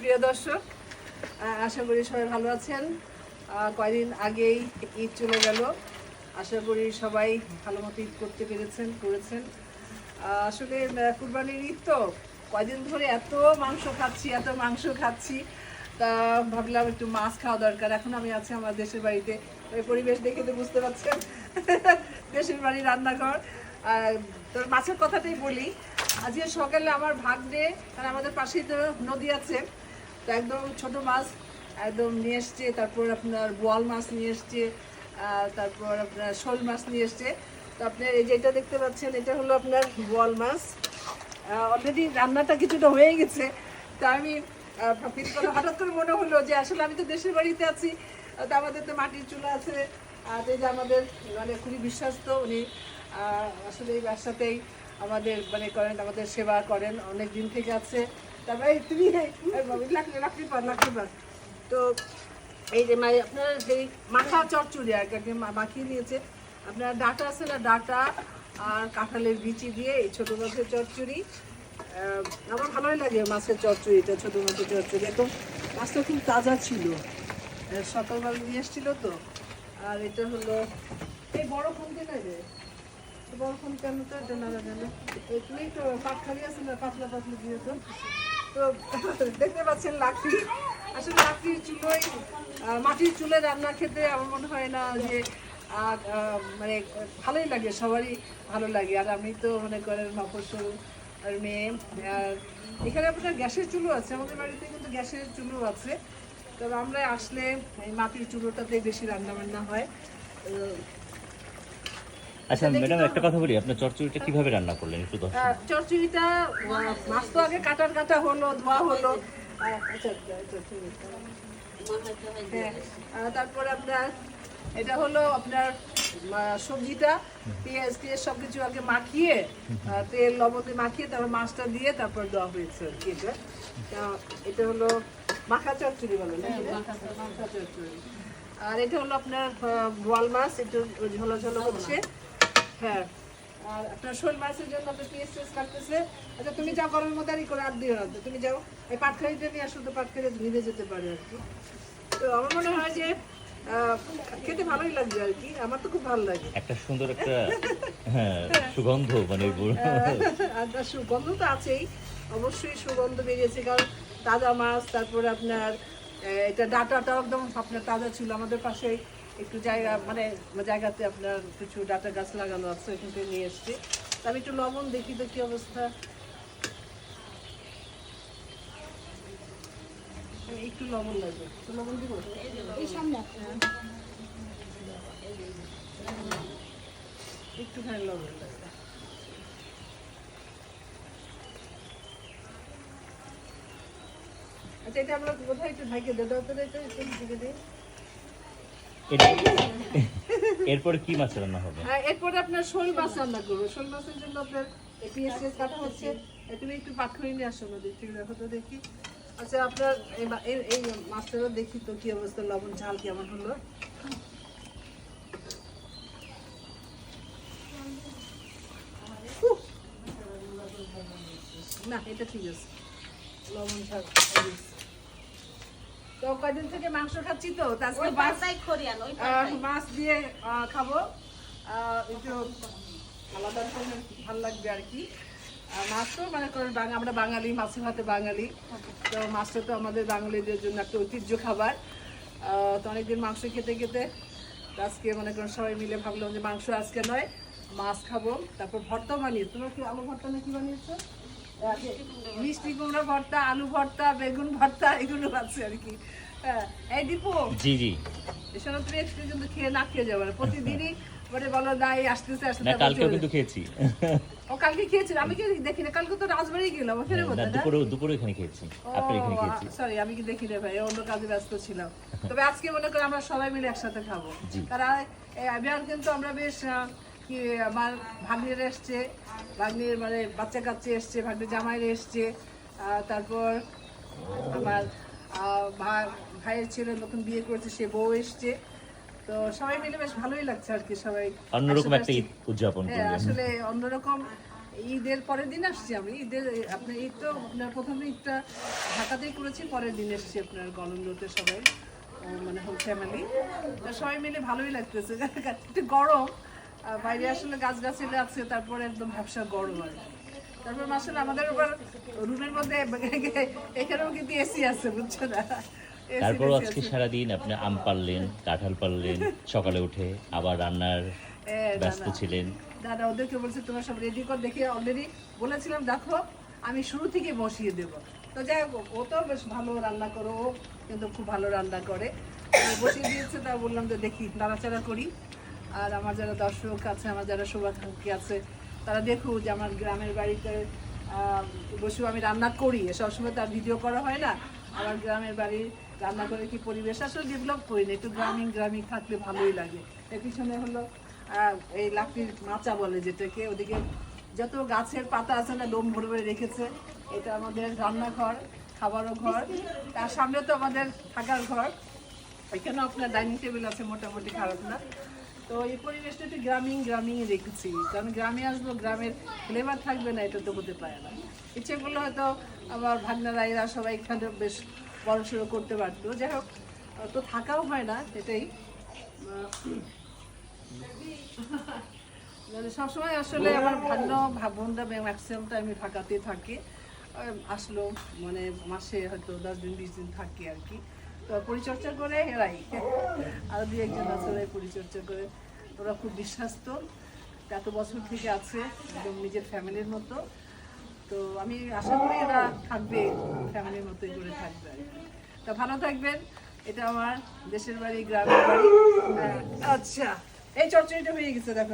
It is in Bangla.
প্রিয় দর্শক আশা করি সবাই ভালো আছেন। কয়দিন আগেই ঈদ চলে গেল। আশা করি সবাই ভালো মতো ঈদ করতে পেরেছেন, করেছেন। আসলে কুরবানির ঈদ তো কয়দিন ধরে এত মাংস খাচ্ছি, এত মাংস খাচ্ছি। তা ভাবলাম একটু মাছ খাওয়া দরকার। এখন আমি আছি আমার দেশের বাড়িতে। ওই পরিবেশ দেখে তো বুঝতে পারছেন। দেশের বাড়ি, রান্নাঘর। তোর মাছের কথাটাই বলি। আজকে সকালে আমার ভাগ্নে আর আমাদের পাশেই তো নদী আছে তো একদম ছোট মাছ একদম নিয়ে এসছে, তারপর আপনার বোয়াল মাছ নিয়ে এসছে তারপর আপনার শোল মাছ নিয়ে এসছে। তো আপনার এই যেটা দেখতে পাচ্ছেন, এটা হলো আপনার বোয়াল মাছ। অলরেডি রান্নাটা কিছুটা হয়ে গেছে। তা আমি হঠাৎ করে মনে হলো যে আসলে আমি তো দেশের বাড়িতে আছি তো আমাদের তো মাটির চুলা আছে। আর এই যে আমাদের মানে খুবই বিশ্বস্ত, উনি আসলে এই ব্যবসাতেই আমাদের মানে করেন, আমাদের সেবা করেন, অনেক দিন থেকে আছে। তারপরে তুমি লাকড়ি লাকড়ি পার তো এই যে মানে আপনার যে মাখা চচ্চড়ি আর কি মাখিয়ে নিয়েছে। আপনার ডাটা আছে না, ডাটা আর কাঁঠালের বিচি দিয়ে এই ছোটো মাছের চচ্চড়ি আমার ভালোই লাগে মাছের চচ্চড়িটা ছোটো মাছের চচ্চড়ি একদম মাছটা খুব তাজা ছিল। সকালবেলা নিয়ে এসেছিল তো। আর এটা হলো, এই বড় ফোনকে না রে? বড় ফোন কেন তো এটা না জানো তুমি তো পাটখালি আছে না, পাতলা পাতলা দিয়ে তো। তো দেখতে পাচ্ছেন লাকড়ি। আসলে লাকড়ির চুলোয় মাটির চুলে রান্না খেতে আমার মনে হয় না যে মানে ভালোই লাগে, সবারই ভালো লাগে। আর আমি তো মনে করেন মফস্বল আর মেয়ে এখানে আপনার গ্যাসের চুলো আছে, আমাদের বাড়িতে কিন্তু গ্যাসের চুলো আছে। তবে আমরা আসলে মাটির চুলোটাতে বেশি রান্না বান্না হয় আচ্ছা ম্যাডাম একটা কথা বলি আপনার চচ্চড়িটা কীভাবে রান্না করলেন একটু চচ্চড়িটা মাছ তো আগে কাটার কাটা হলো ধোয়া হলো। আচ্ছা, আচ্ছা, ঠিক আছে। হ্যাঁ, তারপরে আপনার এটা হলো আপনার সবজিটা পেঁয়াজ টিয়াজ সব কিছু আগে মাখিয়ে তেল লবণ দিয়ে মাখিয়ে তারপর মাছটা দিয়ে তারপর দেওয়া হয়েছে আর কি এটা। এটা হলো মাখা চচ্চড়ি বলে মাখা চচ্চড়ি আর এটা হলো আপনার বোয়াল মাছ একটু ঝোলো ঝোলো হচ্ছে। হ্যাঁ। আর আপনার শোল মাছের জন্য আপনার পিএস টিএস কাটতেছে? আচ্ছা তুমি যাও গরমের মধ্যে আর ই করে আর দিও না তো। তুমি যাও। এই পাটখারিটা নিয়ে আসো তো পাটখারি ভিজে যেতে পারে আর কি। তো আমার মনে হয় যে খেতে ভালোই লাগবে আর কি। আমার তো খুব ভালো লাগে। একটা সুন্দর একটা হ্যাঁ সুগন্ধ মানে সুগন্ধ তো আছেই। অবশ্যই সুগন্ধ বেরিয়েছে কারণ তাজা মাছ তারপরে আপনার এটা ডাটাটাও একদম আপনার তাজা ছিল আমাদের পাশে। একটু জায়গা মানে জায়গাতে আপনার কিছু ডাটা গাছ লাগানো আছে ওইখান থেকে নিয়ে এসছি। আমি একটু লবণ দেখি তো কি অবস্থা। একটু লবণ লাগবে। লবণ দিব? একটুখানি লবণ লাগবে। আচ্ছা এটা আমরা কোথায় একটু ঢাকে দেবো দিই। এরপরে কি মাছ রান্না হবে? এরপরে আপনার শোল মাছ রান্না করব। শোল মাছের জন্য আপনার পিএস কাটা হচ্ছে। তুমি একটু পাটখড়ি নিয়ে আসো না দেখি দেখো তো দেখি। আচ্ছা আপনার এই মা- এই- এই মাছটারও দেখি তো কি অবস্থা, লবণ, ঝাল কেমন হলো? না, এটা ঠিক আছে। লবণ, ঝাল। তো কয়দিন থেকে মাংস খাচ্ছি তো? আজকে মাছ দিয়ে খাব। একটু আলাদা ভালো লাগবে আর কি। আর মাছ মানে আমরা বাঙালি মাছে ভাতে বাঙালি। তো মাছটা তো আমাদের বাঙালিদের জন্য একটা ঐতিহ্য খাবার। তো অনেকদিন মাংস খেতে খেতে আজকে মনে করেন সবাই মিলে ভাবলাম যে মাংস আজকে নয় মাছ খাব। তারপর ভর্তা বানিয়ে তোমরা কি আলু ভর্তা না কি বানিয়েছো? মিষ্টি কুমড়া ভর্তা আলু ভর্তা বেগুন ভর্তা এগুলো আছে আর কি। হ্যাঁ এই দীপু জি জি। এসব তুমি একটু কিন্তু খেয়ে না খেয়ে যাবে প্রতিদিনই মানে বলো না এই আসতেছে আসতেছে না আবার কিন্তু খেয়েছি। ও কালকে খেয়েছিল? আমি কি দেখি না কালকে তো রাজবাড়ি গেলাম না বোধহয় না দুপুরে দুপুরে এখানে খেয়েছি। আপনার এখানে খেয়েছি। সরি আমি কি দেখি না ভাই অন্য কাজে ব্যস্ত ছিলাম। তবে আজকে মনে করি আমরা সবাই মিলে একসাথে খাব। কারণ এই আবিয়ার কিন্তু আমরা বেশ কি আমার ভাগ্নির এসছে ভাগ্নির মানে বাচ্চা কাচ্চা এসছে ভাগ্নির জামাইরে এসছে তারপর আমার ভাইয়ের ছেলে নতুন বিয়ে করেছে সে বউ এসছে। তো সবাই মিলে বেশ ভালোই লাগছে আর কি সবাই অন্যরকম একটা ঈদ উদযাপন হ্যাঁ করলেন। আসলে অন্যরকম ঈদের পরের দিন আসছি আমি। ঈদের আপনার ঈদ তো আপনার প্রথমে ঈদটা ঢাকাতেই করেছি পরের দিন এসেছি আপনার গলন্দতে সবাই মানে হোল ফ্যামিলি তা সবাই মিলে ভালোই লাগতেছে। একটু গরম বাইরে আসলে গাছ গাছালি আছে তারপরে একদম ব্যবসা গরম আর তারপর আসলে আমাদের উপর রুমের মধ্যে এখানেও কিন্তু এসি আছে বুঝছ না? বেশি আজকে আছে। সারাদিন আপনি আম পারলেন কাঁঠাল পারলেন সকালে উঠে আবার রান্নার ব্যস্ত। ছিলেন। দাদা ওদেরকে বলছে তোমরা সব রেডি কর দেখে অলরেডি বলেছিলাম দেখো আমি শুরু থেকে বসিয়ে দেবো। তো যাই হোক ও তো বেশ ভালো রান্না করো ও কিন্তু খুব ভালো রান্না করে। বসিয়ে দিয়েছে তা বললাম যে দেখি নাড়াচাড়া করি। আর আমার যারা দর্শক আছে, আমার যারা শুভাকাঙ্ক্ষী আছে, তারা দেখুক যে আমার গ্রামের বাড়িতে বসেও আমি রান্না করি। সবসময় তার ভিডিও করা হয় না। আমার গ্রামের বাড়ি রান্না করে কি পরিবেশ? আসলে ডেভেলপ করি না। একটু গ্রামীণ গ্রামীণ থাকলে ভালোই লাগে। এর পিছনে হলো এই লাকড়ির মাচা বলে যেটাকে। ওদিকে যত গাছের পাতা আছে না, লোম ভরে ভরে রেখেছে। এটা আমাদের রান্নাঘর, খাবারও ঘর। তার সামনে তো আমাদের থাকার ঘর। এখানে আপনার ডাইনিং টেবিল আছে, মোটামুটি খারাপ না। তো এই পরিবেশটা একটু গ্রামীণ গ্রামীণ রেখেছি কারণ গ্রামে আসব, গ্রামের ফ্লেভার থাকবে না, এটা তো হতে পারে না। ইচ্ছে করলে হয়তো আমার ভাগনারা এরা সবাই এখানে বেশ পড়াশুনো করতে পারতো। যাই হোক, তো থাকাও হয় না, এটাই। মানে সবসময় আসলে আমার ভাগ্ন বোনরা ম্যাক্সিমাম টাইমে ঢাকাতে থাকে। আসলো মানে মাসে হয়তো দশ দিন, বিশ দিন থাকে আর কি। পরিচর্যা করে এরাই। আরও দু একজন আছে ওরাই পরিচর্যা করে। ওরা খুব বিশ্বাস্ত। এত বছর থেকে আছে, একদম নিজের ফ্যামিলির মতো। তো আমি আশা করি এরা থাকবে, ফ্যামিলির মতোই করে থাকবে তা ভালো থাকবেন। এটা আমার দেশের বাড়ি, গ্রামের বাড়ি। আচ্ছা এই চর্চড়িটা হয়ে গেছে, দেখো।